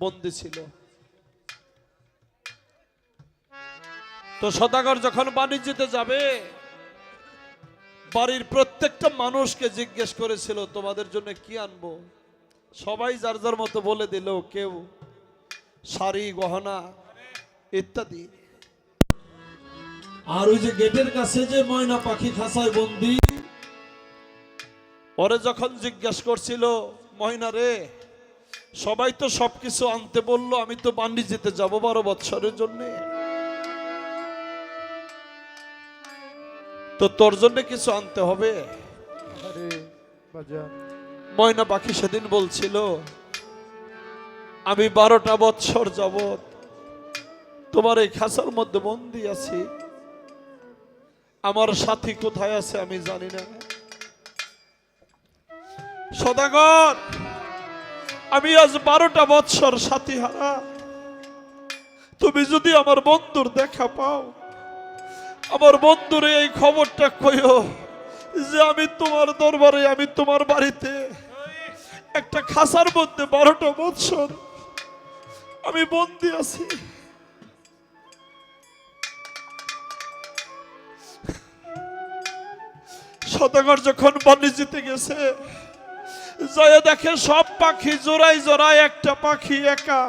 বন্দি ছিল। তো সদাগর যখন বাণিজ্যতে যাবে বাড়ির প্রত্যেকটা মানুষকে জিজ্ঞেস করেছিল তোমাদের জন্য কি আনব? সবাই যার যার মতো বলে দিল কেউ শাড়ি গহনা ইত্যাদি। আর ওই যে গেটের কাছে যে ময়না পাখি খাসায় বন্দি ওরে যখন জিজ্ঞেস করছিল ময়না রে সবাই তো সবকিছু আনতে বলল আমি তো বাণিজ্যতে যাব বারো বৎসরের জন্য। তো তোর জন্য কিছু আনতে হবে? ময়না পাখি সেদিন বলছিল আমি বারোটা বৎসর যাবত তোমার এই খাসার মধ্যে বন্দি আছি। আমার সাথী কোথায় আছে আমি জানি না। সদাগর! আমি আজ বারোটা বৎসর সাথী হারা তুমি যদি আমার বন্ধুর দেখা পাও, আমার বন্ধুরে এই খবরটা কইও যে আমি তোমার দরবারে, আমি তোমার বাড়িতে একটা খাসার মধ্যে বারোটা বৎসর আমি বন্দি আছি। সদাগর যখন বাণিজ্যতে গেছে জয়া দেখে সব পাখি জোড়াই জোড়ায় একটা পাখি একা।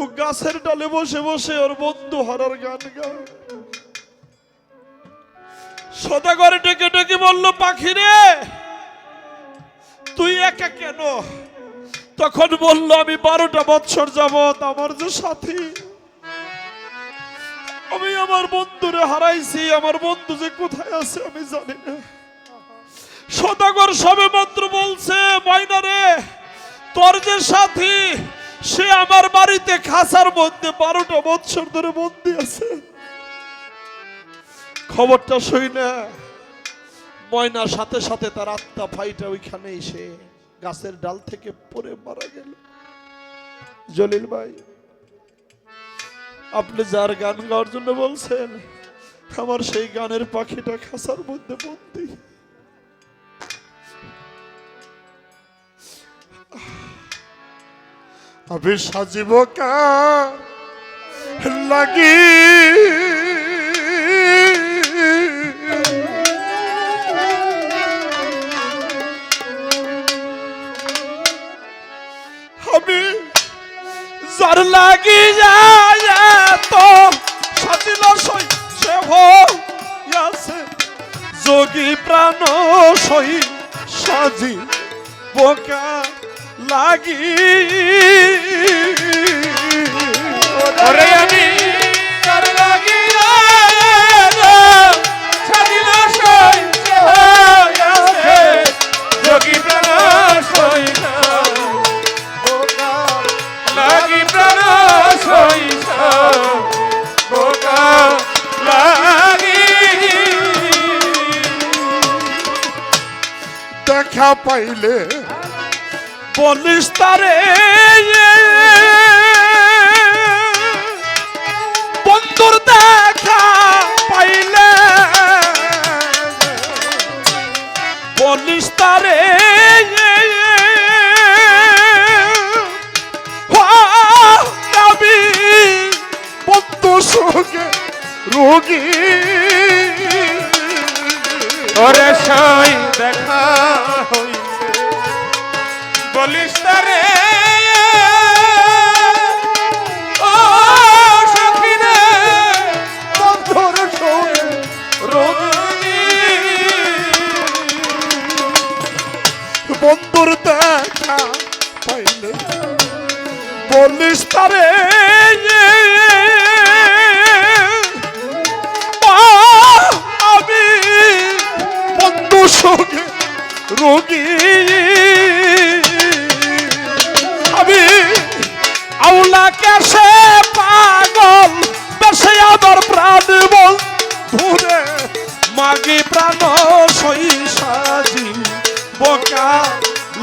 ও গাছের ডালে বসে বসে ওর বন্ধু হারার গান গায়। সদাগরে ডেকে ডেকে বলল, পাখি রে, তুই একা কেন? তখন বলল, আমি বারোটা বছর যাবত আমার যে সাথী, আমি আমার বন্ধুরে হারাইছি, আমার বন্ধু যে কোথায় আছে আমি জানি না। সদাগর সবে মাত্র বলছে ময়না রে তোর যে সাথী, সে আমার বাড়িতে খাসার মধ্যে বারোটা বছর ধরে বন্দি আছে। খবরটা শুই না। ময়নার সাথে সাথে তার আত্মা ভাইটা ওইখানে এসে গাছের ডাল থেকে পড়ে মারা গেল। জলিল ভাই, আপনি যার গান গাওয়ার জন্য বলছেন, আমার সেই গানের পাখিটা খাসার মধ্যে বন্দি। আমি সাজিব লাগি। আমি যার লাগি তো সাজিল সই, সে হইয়াছে যোগী প্রাণ সই সাজি বোকা লাগি। দেখা পাইলে বলিস তারে বন্ধুর দেখা পাইলে। বলিস তারে বন্ধু সঙ্গে রোগী। ওরে সাই দেখা হইলে বলিস তারে বন্ধুর দেখা পাইলে বলিস তারে মা, আমি বন্ধু সঙ্গে রোগী। আমি আউলা কেসে পাগল বেসে আমার প্রাণ বল ধরে মাগি প্রাণ সই সাজি বোকা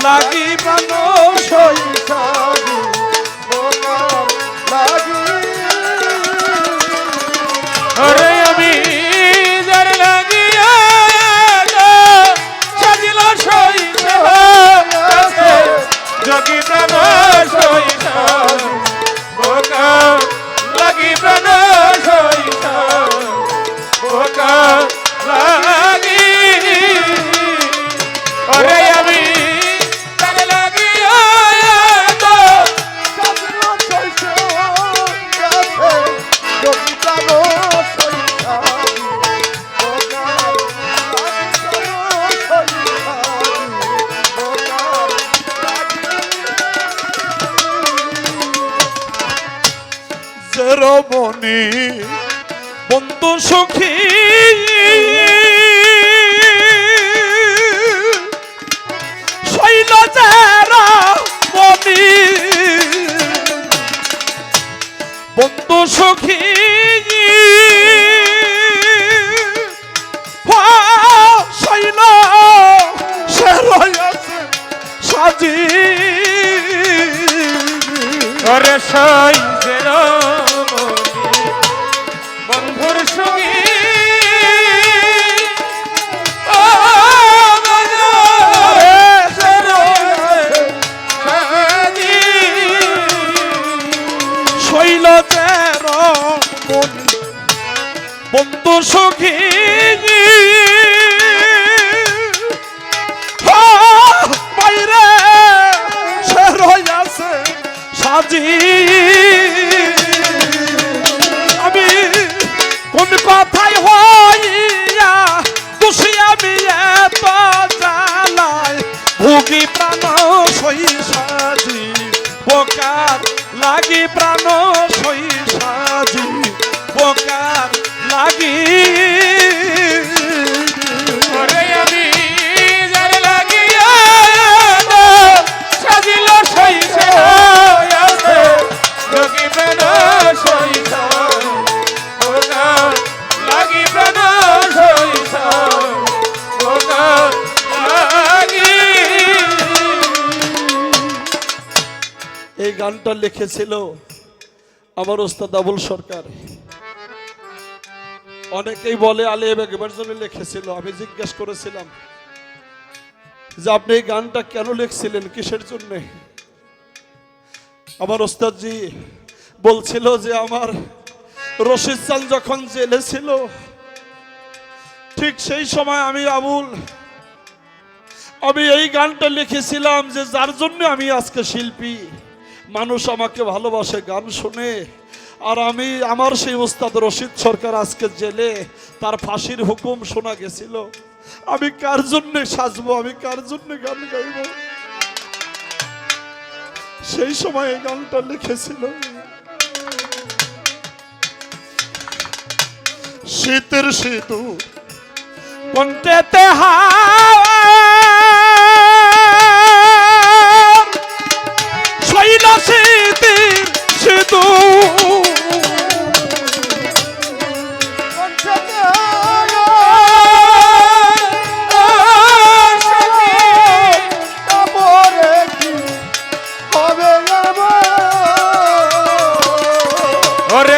লাগি মানুষ বোকা লাগি আরে আমি যার লাগিয়া সাজিল সই জগি মানুষ বোকা সই রমণী বন্ধু সখী। মণি বন্ধু সখী। শৈল সাজি। সাইজের এই গানটা লিখেছিল আমার ওস্তাদ আবুল সরকার। অনেকেই বলে আলী একবার জন্য লিখেছিল, আমি জিজ্ঞেস করেছিলাম যে আপনি এই গানটা কেন লিখছিলেন কিসের জন্য? আমার ওস্তাদজি বলছিল যে আমার রশিদ চাল যখন জেলে ছিল, ঠিক সেই সময় আমি আবুল, আমি এই গানটা লিখেছিলাম যে যার জন্য আমি আজকে শিল্পী। মানুষ আমাকে ভালোবাসে, গান শুনে। আর আমি আমার সেই ওস্তাদ রশিদ সরকার আজকে জেলে, তার ফাঁসির হুকুম শোনা গেছিল। আমি কার জন্য সাজবো, আমি কার জন্য গান গাইব? সেই সময় এই গানটা লিখেছিল। শীতের সেতু কণ্ঠেতে হার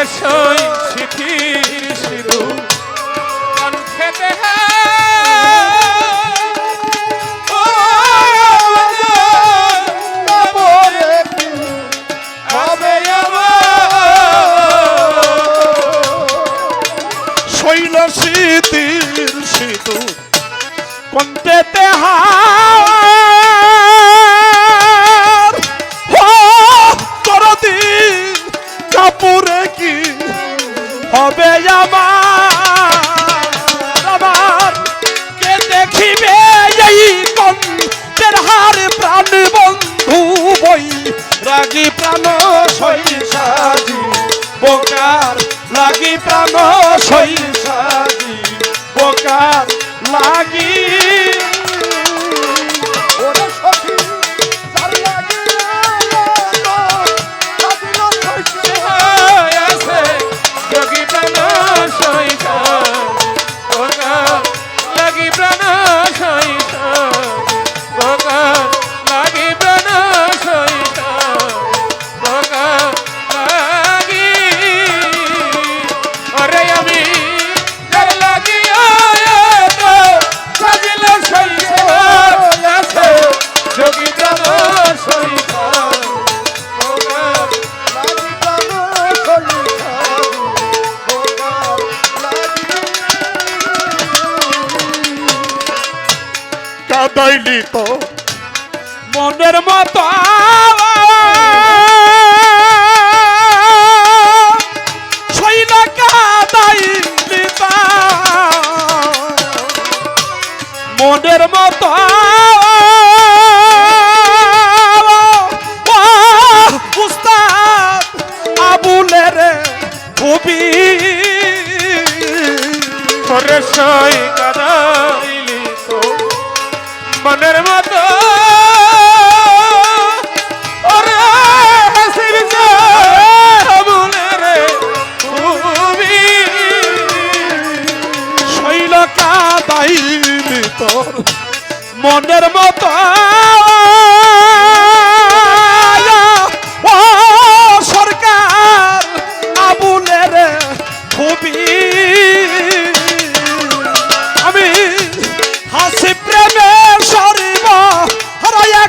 ওরে মনের মতো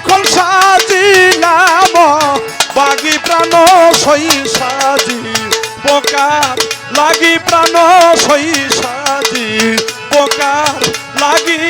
এখন সাজি নাম বাগি প্রাণ সই সাজি পোকার লাগি প্রাণ সই সাজি পোকার লাগি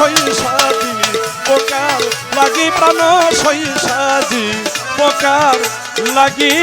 সৈসাদি পোকার লাগি প্রাণ সৈসাদি পোকার লাগি